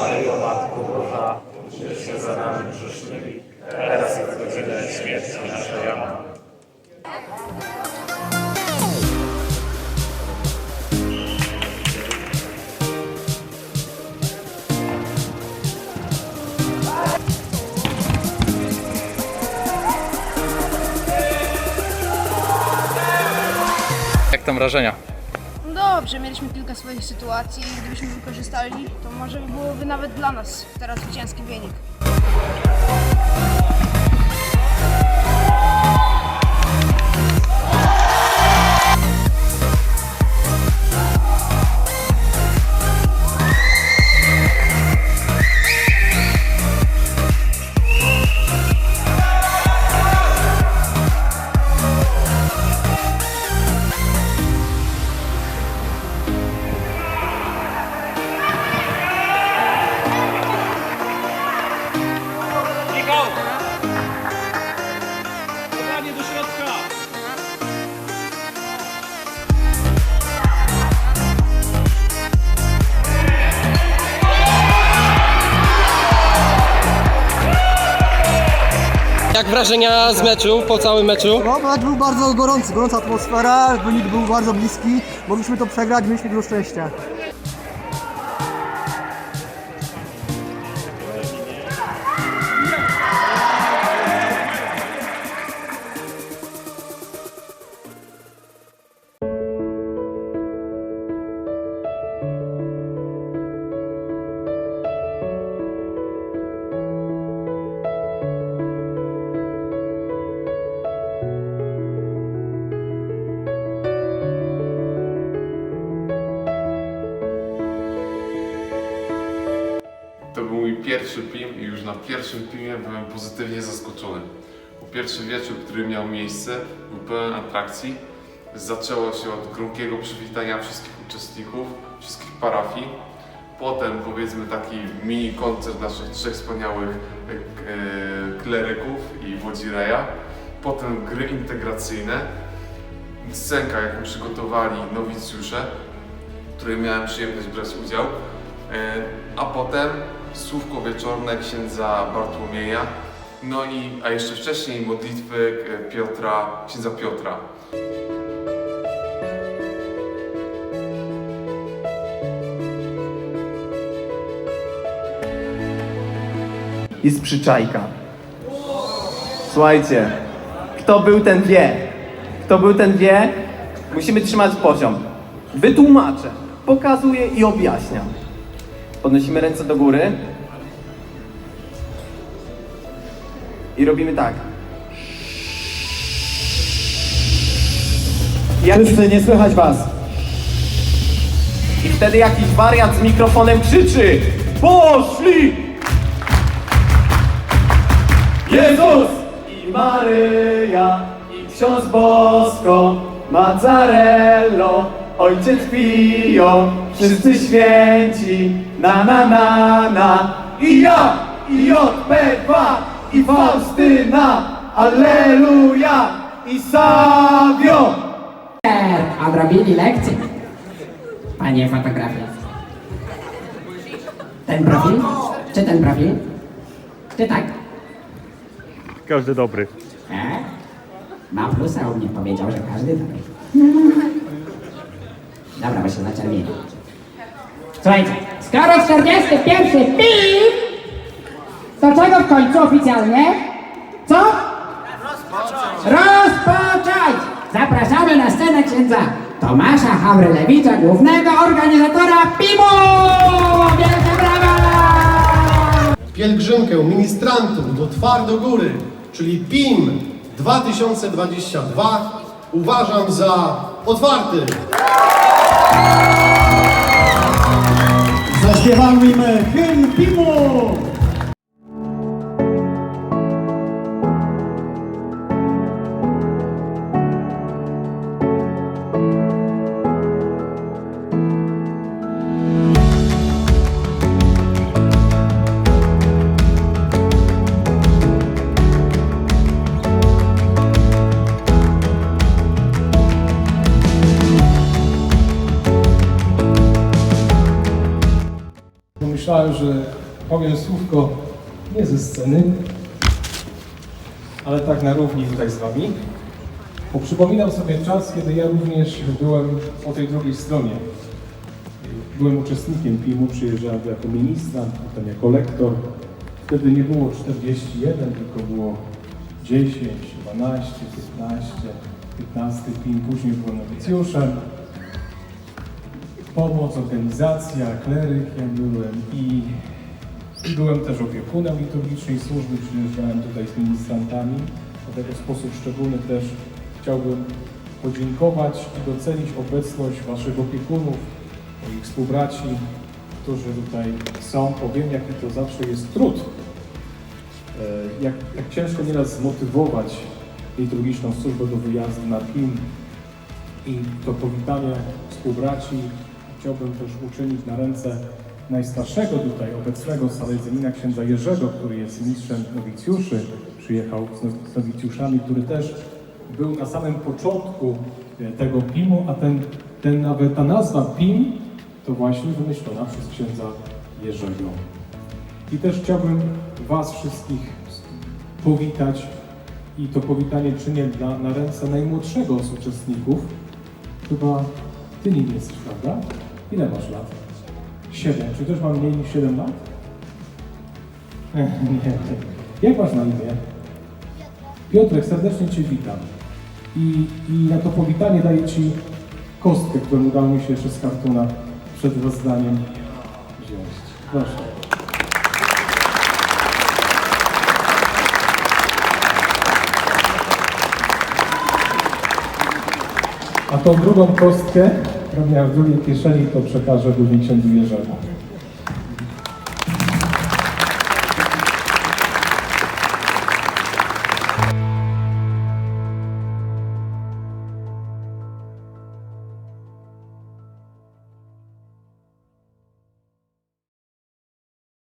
Maryjo, Matko Boża, módl się za nami grzesznymi, teraz i w godzinę śmierci naszej. Amen. Tam wrażenia? Dobrze, mieliśmy kilka swoich sytuacji i gdybyśmy wykorzystali, to może byłoby nawet dla nas teraz zwycięski wynik. Jak wrażenia z meczu, po całym meczu? No, mecz był bardzo gorący, gorąca atmosfera, wynik był bardzo bliski. Mogliśmy to przegrać, mieliśmy dużo szczęścia. Pierwszy film i już na pierwszym filmie byłem pozytywnie zaskoczony. Bo pierwszy wieczór, który miał miejsce, był pełen atrakcji. Zaczęło się od gromkiego przywitania wszystkich uczestników, wszystkich parafii. Potem powiedzmy taki mini koncert naszych trzech wspaniałych e, kleryków i wodzireja. Potem gry integracyjne. Scenka, jaką przygotowali nowicjusze, w której miałem przyjemność brać udział. E, A potem słówko wieczorne księdza Bartłomieja, no i, a jeszcze wcześniej modlitwy e, Piotra, księdza Piotra. jest przyczajka. Słuchajcie, kto był ten wie. Kto był ten wie, musimy trzymać poziom. Wytłumaczę, pokazuję i objaśniam. Podnosimy ręce do góry i robimy tak. Jak... Wszyscy, nie słychać was. I wtedy jakiś wariat z mikrofonem krzyczy Poszli! Jezus i Maryja i ksiądz Bosko, Mazzarello, Ojciec Pio, wszyscy święci, na na na na i ja, i JP2, i Faustyna, Alleluja, i Savio. odrobili lekcję. Panie fotografie. Ten profil? Czy ten profil? Czy tak? Każdy dobry. E? Ma plusa u mnie powiedział, że każdy dobry. Dobra, bo się zaczerwieni. Słuchajcie, skoro 41 film, to czego w końcu oficjalnie? Co? Rozpocząć! Zapraszamy na scenę księdza Tomasza Hawrylewicza, głównego organizatora PIMU! Wielkie brawa! pielgrzymkę ministrantów do Twardogóry, czyli PIM 2022 uważam za otwarty. 解放军们真英勇！Pomyślałem, że powiem słówko nie ze sceny, ale tak na równi tutaj z wami. Bo przypominam sobie czas, kiedy ja również byłem po tej drugiej stronie. Byłem uczestnikiem filmu, przyjeżdżałem jako ministrant, potem jako lektor. Wtedy nie było 41, tylko było 10, 12, 15, 15 film. Później byłem nowicjuszem. Pomoc, organizacja, kleryk ja byłem i byłem też opiekunem liturgicznej służby, przyjeżdżałem tutaj z ministrantami. Dlatego w sposób szczególny też chciałbym podziękować i docenić obecność Waszych opiekunów, moich współbraci, którzy tutaj są, bo wiem jaki to zawsze jest trud. E, Jak, jak ciężko nieraz zmotywować liturgiczną służbę do wyjazdu na film i to powitanie współbraci chciałbym też uczynić na ręce najstarszego tutaj obecnego salezjanina księdza Jerzego, który jest mistrzem nowicjuszy, przyjechał z now- z nowicjuszami, który też był na samym początku e, tego PIM-u, a ten, ten nawet ta nazwa PIM to właśnie wymyślona przez księdza Jerzego. I też chciałbym Was wszystkich powitać i to powitanie czynię dla, na ręce najmłodszego z uczestników. Chyba Ty nim jesteś, prawda? Ile masz lat? Siedem. Czy też mam mniej niż 7 lat? nie. Jak masz na imię? Piotrek, serdecznie Cię witam. I, I na to powitanie daję Ci kostkę, którą udało mi się jeszcze z kartona przed rozdaniem wziąć. Proszę. A tą drugą kostkę, którą miałem w drugiej kieszeni, to przekażę później księdzu Jerzemu.